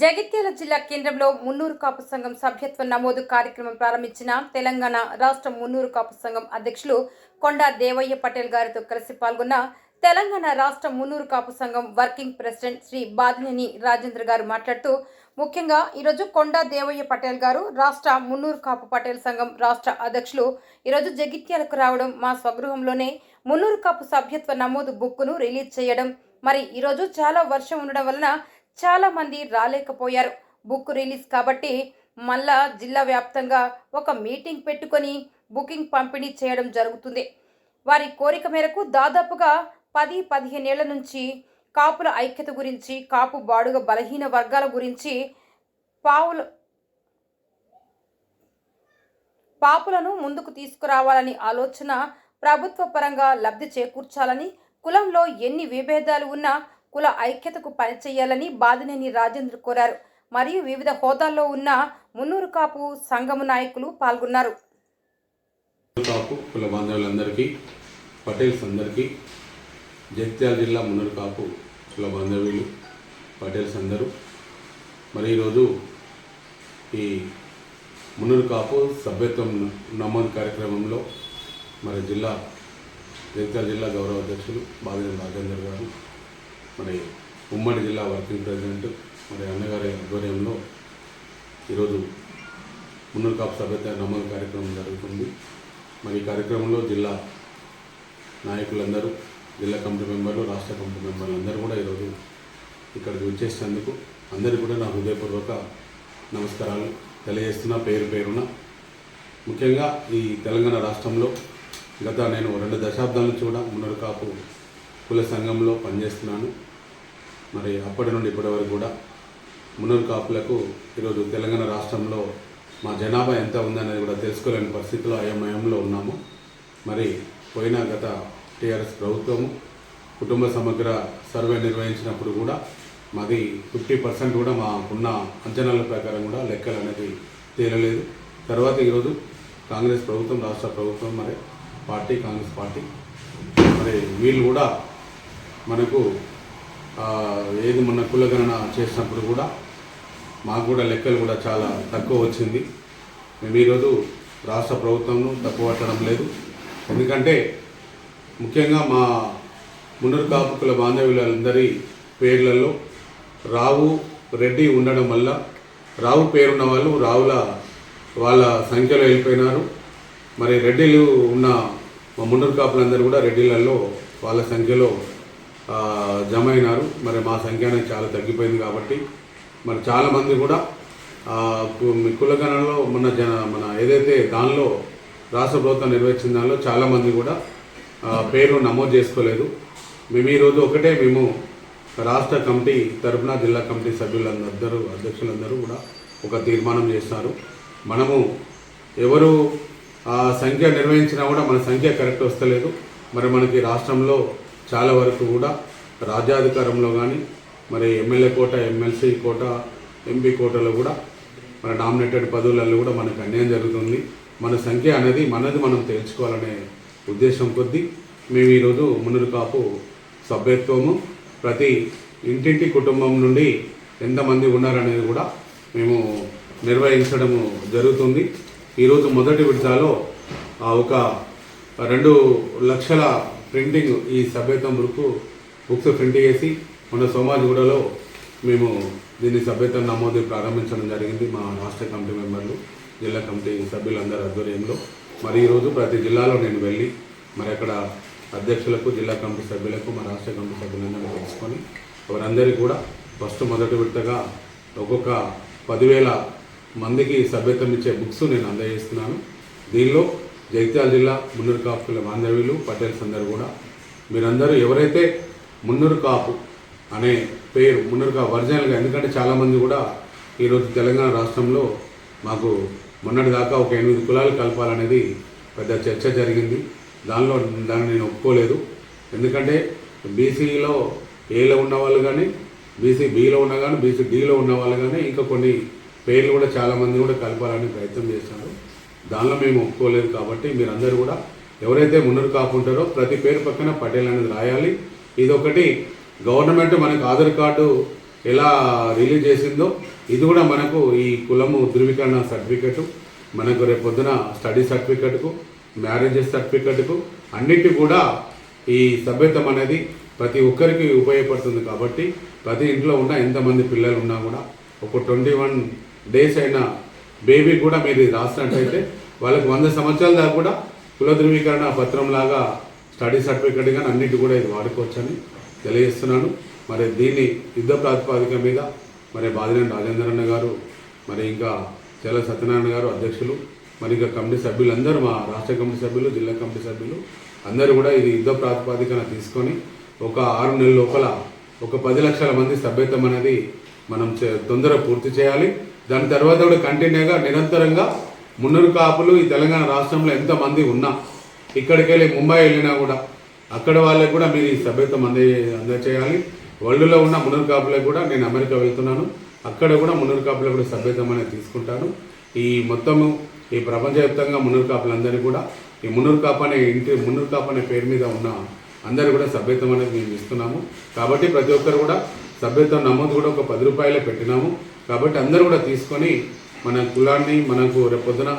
జగిత్యాల జిల్లా కేంద్రంలో మున్నూరు కాపు సంఘం సభ్యత్వ నమోదు కార్యక్రమం ప్రారంభించిన తెలంగాణ రాష్ట్ర మున్నూరు కాపు సంఘం అధ్యక్షులు కొండా దేవయ్య పటేల్ గారితో కలిసి పాల్గొన్న తెలంగాణ రాష్ట్ర మున్నూరు కాపు సంఘం వర్కింగ్ ప్రెసిడెంట్ శ్రీ బాదినేని రాజేంద్ర గారు మాట్లాడుతూ ముఖ్యంగా ఈరోజు కొండా దేవయ్య పటేల్ గారు రాష్ట్ర మున్నూరు కాపు పటేల్ సంఘం రాష్ట్ర అధ్యక్షులు. ఈరోజు జగిత్యాలకు రావడం మా స్వగృహంలోనే మున్నూరు కాపు సభ్యత్వ నమోదు బుక్కును రిలీజ్ చేయడం. మరి ఈరోజు చాలా వర్షం ఉండడం వలన చాలా మంది రాలేకపోయారు. బుక్ రిలీజ్ కాబట్టి మళ్ళా జిల్లా వ్యాప్తంగా ఒక మీటింగ్ పెట్టుకొని బుకింగ్ పంపిణీ చేయడం జరుగుతుంది. వారి కోరిక మేరకు దాదాపుగా పది పదిహేనేళ్ళ నుంచి కాపుల ఐక్యత గురించి కాపు బాడుగ బలహీన వర్గాల గురించి పావులు పాపులను ముందుకు తీసుకురావాలని ఆలోచన ప్రభుత్వ పరంగా లబ్ధి చేకూర్చాలని కులంలో ఎన్ని విభేదాలు ఉన్నా కుల ఐక్యతకు పనిచేయాలని బాదినేని రాజేంద్ర కోరారు. మరియు వివిధ హోదాల్లో ఉన్న మున్నూరు కాపు సంఘము నాయకులు పాల్గొన్నారు. కాపు కుల బాంధవులందరికీ పటేల్స్ అందరికీ జగిత్యాల జిల్లా మున్నూరు కాపు కుల బాంధవులు పటేల్స్ అందరూ. మరి ఈరోజు ఈ మున్నూరు కాపు సభ్యత్వం నమోదు కార్యక్రమంలో మరి జిల్లా జగిత్యాల జిల్లా గౌరవ అధ్యక్షులు బాధిన రాజేందర్ గారు మరి ఉమ్మడి జిల్లా వర్కింగ్ ప్రెసిడెంట్ మరి అన్నగారి ఆధ్వర్యంలో ఈరోజు మున్నూరు కాపు సభ్యత నమోదు కార్యక్రమం జరుగుతుంది. మరి ఈ కార్యక్రమంలో జిల్లా నాయకులందరూ జిల్లా కమిటీ మెంబర్లు రాష్ట్ర కమిటీ మెంబర్లు అందరూ కూడా ఈరోజు ఇక్కడికి వచ్చేసినందుకు అందరికీ కూడా నా హృదయపూర్వక నమస్కారాలు తెలియజేస్తున్న పేరు పేరున. ముఖ్యంగా ఈ తెలంగాణ రాష్ట్రంలో గత నేను రెండు దశాబ్దాల నుంచి కూడా మున్నరు కాపు కుల సంఘంలో పనిచేస్తున్నాను. మరి అప్పటి నుండి ఇప్పటి వరకు కూడా మున్నూరు కాపులకు ఈరోజు తెలంగాణ రాష్ట్రంలో మా జనాభా ఎంత ఉందనేది కూడా తెలుసుకోలేని పరిస్థితిలో అయోమయంలో ఉన్నాము. మరి పోయిన గత టీఆర్ఎస్ ప్రభుత్వము కుటుంబ సమగ్ర సర్వే నిర్వహించినప్పుడు కూడా మాది ఫిఫ్టీ పర్సెంట్ కూడా మాకున్న అంచనాల ప్రకారం కూడా లెక్కలు అనేది తేలలేదు. తర్వాత ఈరోజు కాంగ్రెస్ ప్రభుత్వం రాష్ట్ర ప్రభుత్వం మరి పార్టీ కాంగ్రెస్ పార్టీ మరి వీళ్ళు కూడా మనకు ఏది మొన్న కులగణన చేసినప్పుడు కూడా మాకు కూడా లెక్కలు కూడా చాలా తక్కువ వచ్చింది. మేము ఈరోజు రాష్ట్ర ప్రభుత్వంను తక్కువ పట్టడం లేదు. ఎందుకంటే ముఖ్యంగా మా మున్నూరు కాపు బాంధవ్యులందరి పేర్లలో రావు రెడ్డి ఉండడం వల్ల రావు పేరున్న వాళ్ళు రావుల వాళ్ళ సంఖ్యలో వెళ్ళిపోయినారు. మరి రెడ్డిలు ఉన్న మా మున్నూరు కాపులందరూ కూడా రెడ్డిలలో వాళ్ళ సంఖ్యలో జమ అయినారు. మరి మా సంఖ్య అనేది చాలా తగ్గిపోయింది కాబట్టి మరి చాలామంది కూడా మీ కులగణనలో మన జన మన ఏదైతే దానిలో రాష్ట్ర ప్రభుత్వం నిర్వహించిన దానిలో చాలామంది కూడా పేరు నమోదు చేసుకోలేదు. మేము ఈరోజు ఒకటే మేము రాష్ట్ర కమిటీ తరఫున జిల్లా కమిటీ సభ్యులందరూ అధ్యక్షులందరూ కూడా ఒక తీర్మానం చేస్తారు. మనము ఎవరు ఆ సంఖ్య నిర్వహించినా కూడా మన సంఖ్య కరెక్ట్ వస్తలేదు. మరి మనకి రాష్ట్రంలో చాలా వరకు కూడా రాజ్యాధికారంలో కానీ మరి MLA quota MLC quota MP కోటలో కూడా మన నామినేటెడ్ పదవులలో కూడా మనకు అన్యాయం జరుగుతుంది. మన సంఖ్య అనేది మనది మనం తెలుసుకోవాలనే ఉద్దేశం కొద్దీ మేము ఈరోజు మునురు కాపు సభ్యత్వము ప్రతి ఇంటింటి కుటుంబం నుండి ఎంతమంది ఉన్నారనేది కూడా మేము నిర్వహించడము జరుగుతుంది. ఈరోజు మొదటి విడతలో ఆ, ఒక రెండు లక్షల ప్రింటింగ్ ఈ సభ్యత్వం బుక్ బుక్స్ ప్రింట్ చేసి మన సోమాజిగూడలో మేము దీన్ని సభ్యత్వం నమోదు ప్రారంభించడం జరిగింది మా రాష్ట్ర కమిటీ మెంబర్లు జిల్లా కమిటీ సభ్యులందరి ఆధ్వర్యంలో. మరి ఈరోజు ప్రతి జిల్లాలో నేను వెళ్ళి మరి అక్కడ అధ్యక్షులకు జిల్లా కమిటీ సభ్యులకు మా రాష్ట్ర కమిటీ సభ్యులందరూ తెలుసుకొని వారందరికీ కూడా ఫస్ట్ మొదటి విడతగా ఒక్కొక్క పదివేల మందికి సభ్యత్వం ఇచ్చే బుక్స్ నేను అందజేస్తున్నాను. దీనిలో జగిత్యాల జిల్లా మున్నూరు కాపుల బాంధవ్యులు పటేల్స్ అందరూ కూడా. మీరందరూ ఎవరైతే మున్నూరు కాపు అనే పేరు మున్నూరు కాపు ఒరిజినల్గా ఎందుకంటే చాలామంది కూడా ఈరోజు తెలంగాణ రాష్ట్రంలో మాకు మొన్నటి దాకా ఒక ఎనిమిది కులాలు కలపాలనేది పెద్ద చర్చ జరిగింది. దానిలో దాన్ని నేను ఒప్పుకోలేదు. ఎందుకంటే బీసీలో ఏలో ఉన్న వాళ్ళు కానీ బీసీ బీలో ఉన్న కానీ బీసీ డీలో ఉన్న వాళ్ళు కానీ ఇంకా కొన్ని పేర్లు కూడా చాలామంది కూడా కలపాలని ప్రయత్నం చేస్తారు దానిలో మేము ఒప్పుకోలేదు కాబట్టి మీరందరూ కూడా ఎవరైతే మున్నరు కాకుంటారో ప్రతి పేరు పక్కన పటేల్ అనేది రాయాలి. ఇదొకటి. గవర్నమెంట్ మనకు ఆధార్ కార్డు ఎలా రిలీజ్ చేసిందో ఇది కూడా మనకు ఈ కులము ధృవీకరణ సర్టిఫికెట్ మనకు రేపు పొద్దున స్టడీ సర్టిఫికెట్కు మ్యారేజెస్ సర్టిఫికెట్కు అన్నిటి కూడా ఈ సభ్యత్వం అనేది ప్రతి ఒక్కరికి ఉపయోగపడుతుంది కాబట్టి ప్రతి ఇంట్లో ఉన్న ఎంతమంది పిల్లలు ఉన్నా కూడా ఒక ట్వంటీ వన్ డేస్ అయినా బేబీ కూడా మీరు ఇది రాసినట్టయితే వాళ్ళకి వంద సంవత్సరాల దాకా కూడా కుల ధృవీకరణ పత్రం లాగా స్టడీ సర్టిఫికెట్ కానీ అన్నిటి కూడా ఇది వాడుకోవచ్చని తెలియజేస్తున్నాను. మరి దీన్ని యుద్ధ ప్రాతిపాదిక మీద మరి బాదినేని రాజేంద్రన్న గారు మరి ఇంకా చల సత్యనారాయణ గారు అధ్యక్షులు మరి ఇంకా కమిటీ సభ్యులు అందరూ మా రాష్ట్ర కమిటీ సభ్యులు జిల్లా కమిటీ సభ్యులు అందరూ కూడా ఇది యుద్ధ ప్రాతిపాదికన తీసుకొని ఒక ఆరు నెలల లోపల ఒక పది లక్షల మంది సభ్యత్వం అనేది మనం చే- తొందరగా పూర్తి చేయాలి. దాని తర్వాత కూడా కంటిన్యూగా నిరంతరంగా మున్నూరు కాపులు ఈ తెలంగాణ రాష్ట్రంలో ఎంతమంది ఉన్నా ఇక్కడికి వెళ్ళి ముంబై వెళ్ళినా కూడా అక్కడ వాళ్ళకి కూడా మీరు ఈ సభ్యత్వం అందే అందచేయాలి. వరల్డ్లో ఉన్న మున్నూరు కాపులకు కూడా నేను అమెరికా వెళ్తున్నాను. అక్కడ కూడా మున్నూరు కాపులకు కూడా సభ్యత్వం అనేది తీసుకుంటాను. ఈ మొత్తము ఈ ప్రపంచవ్యాప్తంగా మున్నూరు కాపులందరినీ కూడా ఈ మున్నూరు కాపు అనే ఇంటి మున్నూరు కాపు అనే పేరు మీద ఉన్న అందరూ కూడా సభ్యత్వం అనేది మేము ఇస్తున్నాము. కాబట్టి ప్రతి ఒక్కరు కూడా సభ్యత్వం నమోదు కూడా ఒక పది రూపాయలే పెట్టినాము. కాబట్టి అందరూ కూడా తీసుకొని మన కులాన్ని మనకు రేపొద్దున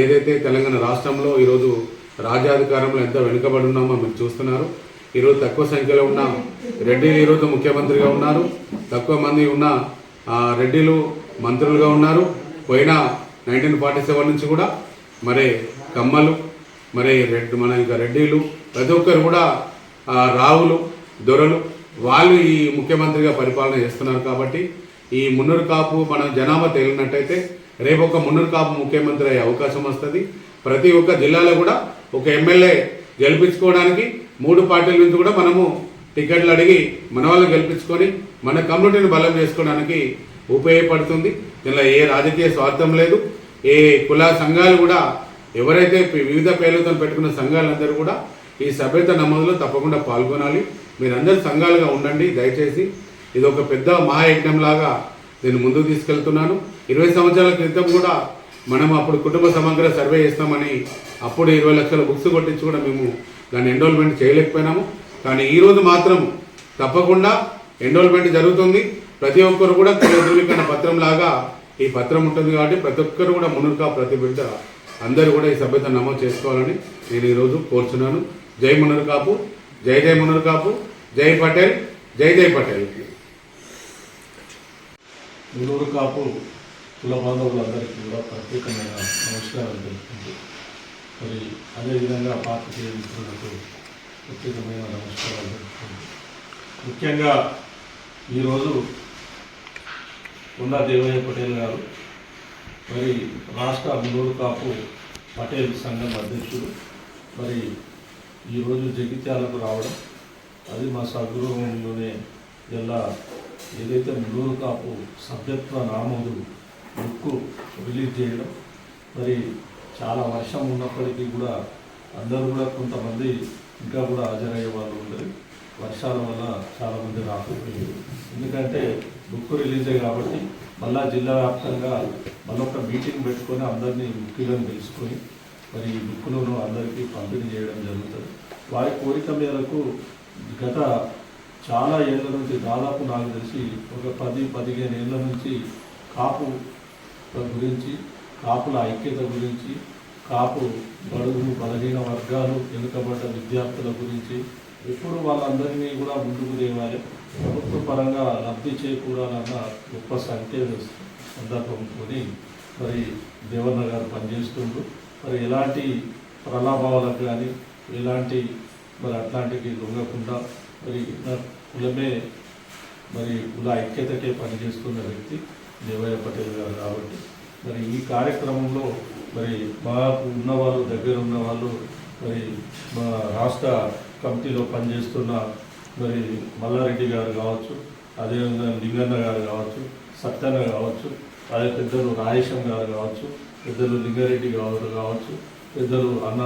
ఏదైతే తెలంగాణ రాష్ట్రంలో ఈరోజు రాజ్యాధికారంలో ఎంత వెనుకబడి ఉన్నామో మీరు చూస్తున్నారు. ఈరోజు తక్కువ సంఖ్యలో ఉన్న రెడ్డిలు ఈరోజు ముఖ్యమంత్రిగా ఉన్నారు. తక్కువ మంది ఉన్న రెడ్డిలు మంత్రులుగా ఉన్నారు. పోయిన నైన్టీన్ ఫార్టీ సెవెన్ నుంచి కూడా మరి కమ్మలు మరి రెడ్ మన ఇంకా రెడ్డిలు ప్రతి ఒక్కరు కూడా రావులు దొరలు వాళ్ళు ఈ ముఖ్యమంత్రిగా పరిపాలన చేస్తున్నారు కాబట్టి ఈ మున్నూరు కాపు మనం జనాభా తేలినట్టయితే రేపు ఒక మున్నూరు కాపు ముఖ్యమంత్రి అయ్యే అవకాశం వస్తుంది. ప్రతి ఒక్క జిల్లాలో కూడా ఒక ఎమ్మెల్యే గెలిపించుకోవడానికి మూడు పార్టీల నుంచి కూడా మనము టికెట్లు అడిగి మన వాళ్ళు గెలిపించుకొని మన కమ్యూనిటీని బలం చేసుకోవడానికి ఉపయోగపడుతుంది. దీనిలో ఏ రాజకీయ స్వార్థం లేదు. ఏ కుల సంఘాలు కూడా ఎవరైతే వివిధ పేర్లతో పెట్టుకున్న సంఘాలందరూ కూడా ఈ సభ్యత నమోదులో తప్పకుండా పాల్గొనాలి. మీరందరూ సంఘాలుగా ఉండండి దయచేసి. ఇది ఒక పెద్ద మహాయజ్ఞం లాగా నేను ముందుకు తీసుకెళ్తున్నాను. ఇరవై సంవత్సరాల క్రితం కూడా మనం అప్పుడు కుటుంబ సమగ్ర సర్వే చేస్తామని అప్పుడు ఇరవై లక్షల బుక్స్ కొట్టించి కూడా మేము దాన్ని ఎన్రోల్మెంట్ చేయలేకపోయినాము. కానీ ఈరోజు మాత్రం తప్పకుండా ఎన్రోల్మెంట్ జరుగుతుంది. ప్రతి ఒక్కరు కూడా కుల ధృవీకరణ పత్రం లాగా ఈ పత్రం ఉంటుంది కాబట్టి ప్రతి ఒక్కరు కూడా మునుగా ప్రతి బిడ్డ అందరూ కూడా ఈ సభ్యత నమోదు చేసుకోవాలని నేను ఈరోజు కోరుచున్నాను. జై మునర్ కాపు జై జై మునర్ కాపు జై పటేల్ జై జై పటేల్. మునూరు కాపు కుల బాంధవులందరికీ కూడా ప్రత్యేకమైన నమస్కారం తెలుపుతుంది. మరి అదేవిధంగా పాత్రికేయ మిత్రులకు ప్రత్యేకమైన నమస్కారాలు తెలుపుతుంది. ముఖ్యంగా ఈరోజు కొండా దేవయ్య పటేల్ గారు మరి రాష్ట్ర మునూరు కాపు పటేల్ సంఘం అధ్యక్షుడు మరి ఈరోజు జగిత్యాలకు రావడం అది మా సద్గృహంలోనే జిల్లా ఏదైతే మున్నూరు కాపు సభ్యత్వ నామోదు బుక్కు రిలీజ్ చేయడం మరి చాలా వర్షం ఉన్నప్పటికీ కూడా అందరూ కూడా కొంతమంది ఇంకా కూడా హాజరయ్యే వాళ్ళు ఉండరు వర్షాల వల్ల చాలామంది రాకపోయారు ఎందుకంటే బుక్ రిలీజే కాబట్టి మళ్ళా జిల్లా వ్యాప్తంగా మళ్ళొక మీటింగ్ పెట్టుకొని అందరినీ ముఖ్యులను తెలుసుకొని మరి ఈ బుక్లను అందరికీ పంపిణీ చేయడం జరుగుతుంది. వారి కోరిక మేరకు గత చాలా ఏళ్ళ నుంచి దాదాపు నాకు తెలిసి ఒక పది పదిహేను ఏళ్ళ నుంచి కాపు గురించి కాపుల ఐక్యత గురించి కాపు బడుగు బలహీన వర్గాలు వెనుకబడ్డ విద్యార్థుల గురించి ఎప్పుడు వాళ్ళందరినీ కూడా ముందుకు తేవాలి. ప్రభుత్వ పరంగా లబ్ధి చేకూరాలన్న గొప్ప సంకేత సందర్భంతో మరి దేవన్న గారు పనిచేస్తుండ్రు. మరి ఎలాంటి ప్రలాభాలకు కానీ ఎలాంటి మరి అట్లాంటివి లొంగకుండా మరి నా కులమే మరి కుల ఐక్యతకే పనిచేస్తున్న వ్యక్తి దేవయ్య పటేల్ గారు కాబట్టి మరి ఈ కార్యక్రమంలో మరి మాకు ఉన్నవాళ్ళు దగ్గర ఉన్న వాళ్ళు మరి మా రాష్ట్ర కమిటీలో పనిచేస్తున్న మరి మల్లారెడ్డి గారు కావచ్చు అదేవిధంగా లింగన్న గారు కావచ్చు సత్యన్న కావచ్చు అదే పెద్దలు రాయేశం గారు కావచ్చు పెద్దలు లింగారెడ్డి గారు కావచ్చు పెద్దలు అన్న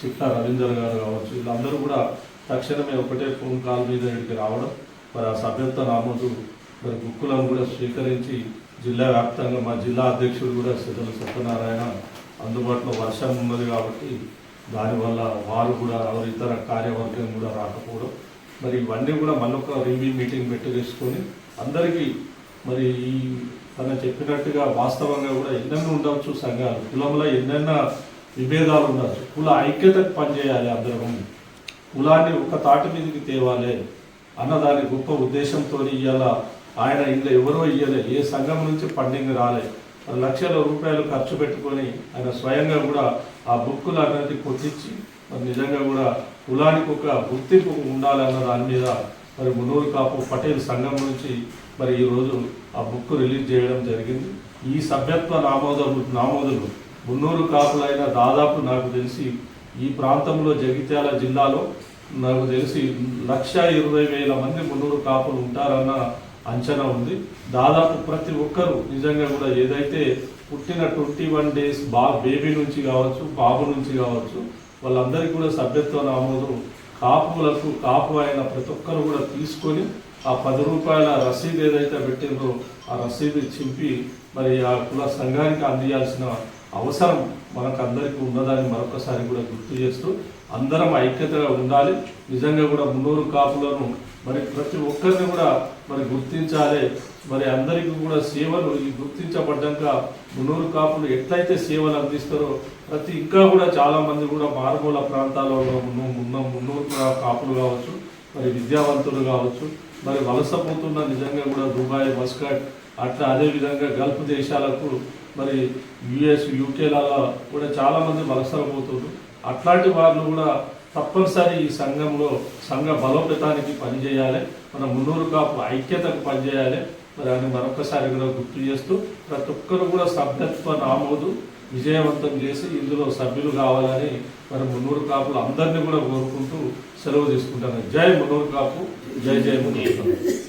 చిట్టా రవీందర్ గారు కావచ్చు వీళ్ళందరూ కూడా తక్షణమే ఒకటే ఫోన్ కాల్ మీద ఇక్కడికి రావడం మరి ఆ సభ్యత్వ నామోదు మరి బుక్కులను కూడా స్వీకరించి జిల్లా వ్యాప్తంగా మా జిల్లా అధ్యక్షుడు కూడా సిద్ధల సత్యనారాయణ అందుబాటులో వర్షం ఉన్నది కాబట్టి దానివల్ల వారు కూడా ఎవరు ఇతర కార్యవర్గం కూడా రాకపోవడం. మరి ఇవన్నీ కూడా మళ్ళొక రివ్యూ మీటింగ్ పెట్టి తీసుకొని అందరికీ మరి ఈ తన చెప్పినట్టుగా వాస్తవంగా కూడా ఎన్నెన్నో ఉండవచ్చు సంఘాలు కులంలో ఎన్నెన్న విభేదాలు ఉండవచ్చు కుల ఐక్యతకు పనిచేయాలి అందరం. కులాన్ని ఒక తాటి మీదకి తేవాలి అన్నదాని గొప్ప ఉద్దేశంతో ఇవాళ ఆయన ఇంట్లో ఎవరో ఇయ్యలే. ఏ సంఘం నుంచి ఫండింగ్ రాలే. లక్షల రూపాయలు ఖర్చు పెట్టుకొని ఆయన స్వయంగా కూడా ఆ బుక్కులు అనేది కొట్టించి మరి నిజంగా కూడా కులానికి ఒక గుర్తింపు ఉండాలన్న దాని మీద మరి మునూరు కాపు పటేల్ సంఘం నుంచి మరి ఈరోజు ఆ బుక్ రిలీజ్ చేయడం జరిగింది. ఈ సభ్యత్వ నామోదలు నామోదులు మున్నూరు కాపులైన దాదాపు నాకు తెలిసి ఈ ప్రాంతంలో జగిత్యాల జిల్లాలో నాకు తెలిసి లక్ష ఇరవై వేల మంది మున్నూరు కాపులు ఉంటారన్న అంచనా ఉంది. దాదాపు ప్రతి ఒక్కరూ నిజంగా కూడా ఏదైతే పుట్టిన ట్వంటీ వన్ డేస్ బా బేబీ నుంచి కావచ్చు బాబు నుంచి కావచ్చు వాళ్ళందరికీ కూడా సభ్యత్వ నామోదు కాపులకు కాపు అయిన ప్రతి ఒక్కరు కూడా తీసుకొని ఆ పది రూపాయల రసీదు ఏదైతే పెట్టిందో ఆ రసీదు చింపి మరి ఆ కుల సంఘానికి అందియాల్సిన అవసరం మనకు అందరికీ ఉన్నదాన్ని మరొకసారి కూడా గుర్తు చేస్తూ అందరం ఐక్యతగా ఉండాలి. నిజంగా కూడా మున్నూరు కాపులను మరి ప్రతి ఒక్కరిని కూడా మరి గుర్తించాలి. మరి అందరికీ కూడా సేవలు ఈ గుర్తించబడ్డాక మున్నూరు కాపులు ఎట్లయితే సేవలు అందిస్తారో ప్రతి ఇంకా కూడా చాలా మంది కూడా మారుమూల ప్రాంతాలలో ఉన్న ఉన్న మున్నూరు కాపులు కావచ్చు మరి విద్యావంతులు కావచ్చు మరి వలసపోతున్న నిజంగా కూడా దుబాయ్ మస్కట్ అట్లా అదేవిధంగా గల్ఫ్ దేశాలకు మరి యుఎస్ యూకేలలో కూడా చాలామంది మంది అట్లాంటి వాళ్ళు కూడా తప్పనిసరి ఈ సంఘంలో సంఘ బలోపేతానికి పనిచేయాలి. మన మున్నూరు కాపు ఐక్యతకు పనిచేయాలి. మరి అని మరొకసారి కూడా గుర్తు చేస్తూ ప్రతి ఒక్కరు కూడా సభ్యత్వ నామోదు విజయవంతం చేసి ఇందులో సభ్యులు కావాలని మరి మున్నూరు కాపులు అందరినీ కూడా కోరుకుంటూ సెలవు తీసుకుంటాను. జై మున్నూరు కాపు జై జై మున్నూరు కాపు.